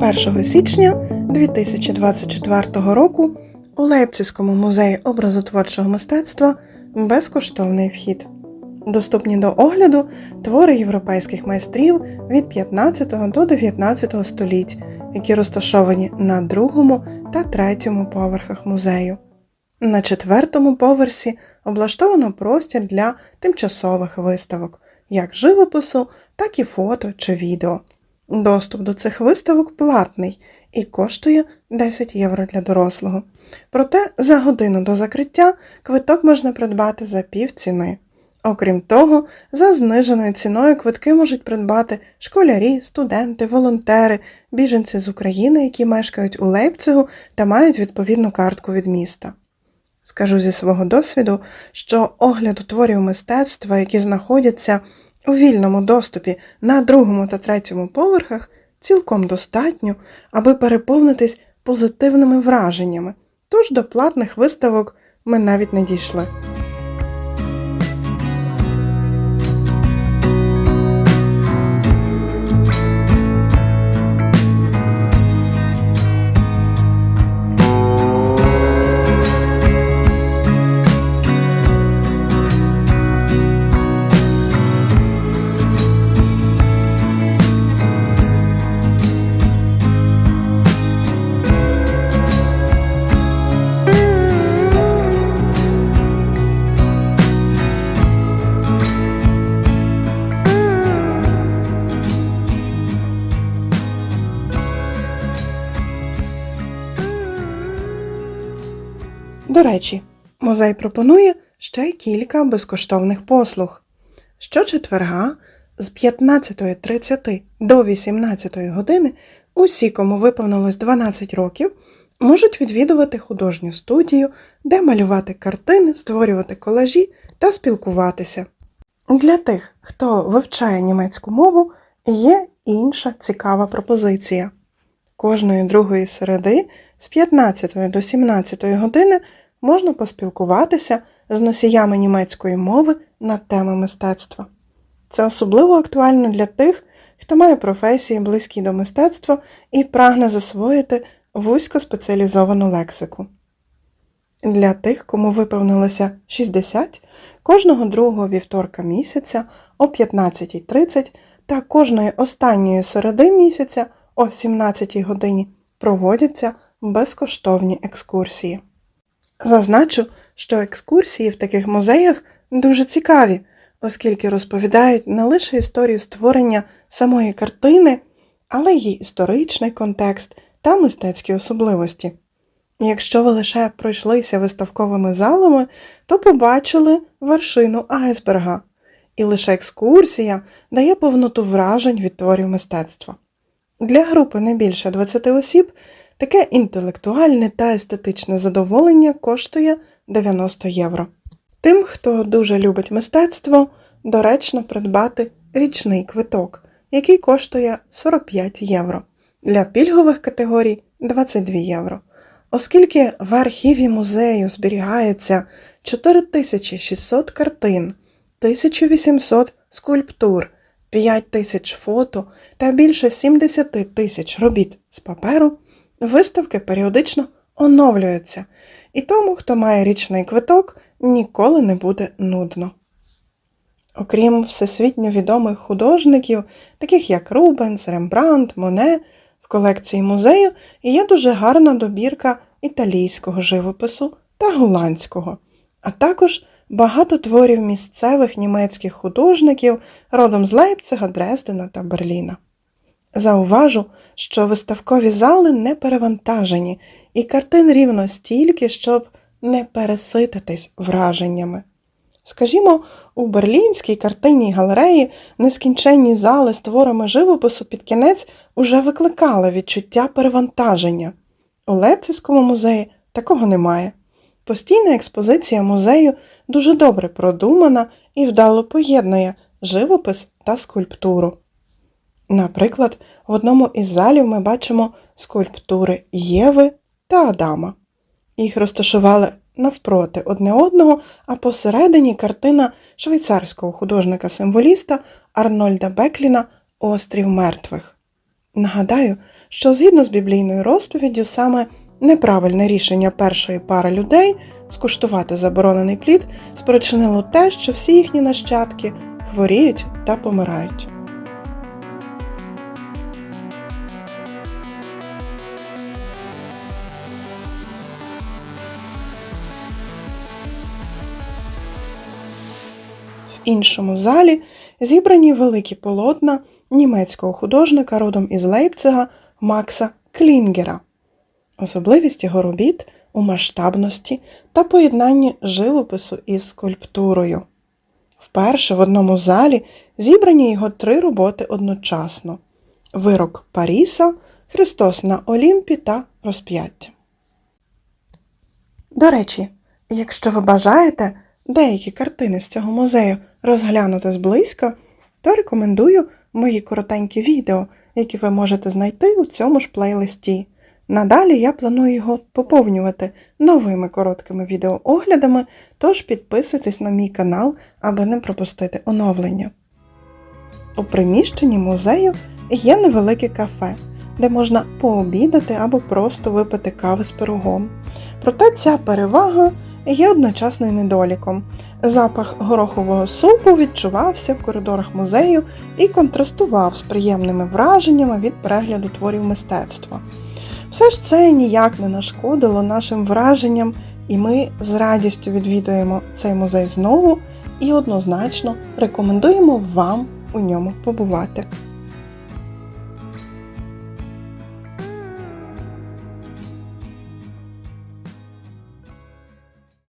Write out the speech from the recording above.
1 січня 2024 року у Лейпцизькому музеї образотворчого мистецтва безкоштовний вхід. Доступні до огляду твори європейських майстрів від 15 до 19 століть, які розташовані на другому та третьому поверхах музею. На четвертому поверсі облаштовано простір для тимчасових виставок, як живопису, так і фото чи відео. Доступ до цих виставок платний і коштує 10 євро для дорослого. Проте за годину до закриття квиток можна придбати за пів ціни. Окрім того, за зниженою ціною квитки можуть придбати школярі, студенти, волонтери, біженці з України, які мешкають у Лейпцигу та мають відповідну картку від міста. Скажу зі свого досвіду, що огляду творів мистецтва, які знаходяться у вільному доступі на другому та третьому поверхах, цілком достатньо, аби переповнитись позитивними враженнями, тож до платних виставок ми навіть не дійшли. До речі, музей пропонує ще кілька безкоштовних послуг. Щочетверга з 15.30 до 18 години усі, кому виповнилось 12 років, можуть відвідувати художню студію, де малювати картини, створювати колажі та спілкуватися. Для тих, хто вивчає німецьку мову, є інша цікава пропозиція. Кожної другої середи з 15 до 17 години можна поспілкуватися з носіями німецької мови на теми мистецтва. Це особливо актуально для тих, хто має професії близькі до мистецтва і прагне засвоїти вузько спеціалізовану лексику. Для тих, кому виповнилося 60, кожного другого вівторка місяця о 15.30 та кожної останньої середи місяця о 17 годині проводяться безкоштовні екскурсії. Зазначу, що екскурсії в таких музеях дуже цікаві, оскільки розповідають не лише історію створення самої картини, але й історичний контекст та мистецькі особливості. Якщо ви лише пройшлися виставковими залами, то побачили вершину айсберга, і лише екскурсія дає повноту вражень від творів мистецтва. Для групи не більше 20 осіб таке інтелектуальне та естетичне задоволення коштує 90 євро. Тим, хто дуже любить мистецтво, доречно придбати річний квиток, який коштує 45 євро. Для пільгових категорій 22 євро. Оскільки в архіві музею зберігається 4600 картин, 1800 скульптур, 5 тисяч фото та більше 70 тисяч робіт з паперу, виставки періодично оновлюються, і тому, хто має річний квиток, ніколи не буде нудно. Окрім всесвітньо відомих художників, таких як Рубенс, Рембрандт, Моне, в колекції музею є дуже гарна добірка італійського живопису та голландського, а також багато творів місцевих німецьких художників родом з Лейпцига, Дрездена та Берліна. Зауважу, що виставкові зали не перевантажені, і картин рівно стільки, щоб не пересититись враженнями. Скажімо, у берлінській картинній галереї нескінченні зали з творами живопису під кінець уже викликали відчуття перевантаження. У Лепцівському музеї такого немає. Постійна експозиція музею дуже добре продумана і вдало поєднує живопис та скульптуру. Наприклад, в одному із залів ми бачимо скульптури Єви та Адама. Їх розташували навпроти одне одного, а посередині картина швейцарського художника-символіста Арнольда Бекліна Острів мертвих. Нагадаю, що згідно з біблійною розповіддю, саме неправильне рішення першої пари людей скуштувати заборонений плід спричинило те, що всі їхні нащадки хворіють та помирають. Іншому залі зібрані великі полотна німецького художника родом із Лейпцига Макса Клінгера. Особливість його робіт у масштабності та поєднанні живопису із скульптурою. Вперше в одному залі зібрані його три роботи одночасно: Вирок Паріса, Христос на Олімпі та Розп'яття. До речі, якщо ви бажаєте деякі картини з цього музею розглянути зблизька, то рекомендую мої коротенькі відео, які ви можете знайти у цьому ж плейлисті. Надалі я планую його поповнювати новими короткими відеооглядами, тож підписуйтесь на мій канал, аби не пропустити оновлення. У приміщенні музею є невелике кафе, де можна пообідати або просто випити кави з пирогом. Проте ця перевага є одночасно й недоліком. Запах горохового супу відчувався в коридорах музею і контрастував з приємними враженнями від перегляду творів мистецтва. Все ж це ніяк не нашкодило нашим враженням, і ми з радістю відвідуємо цей музей знову і однозначно рекомендуємо вам у ньому побувати.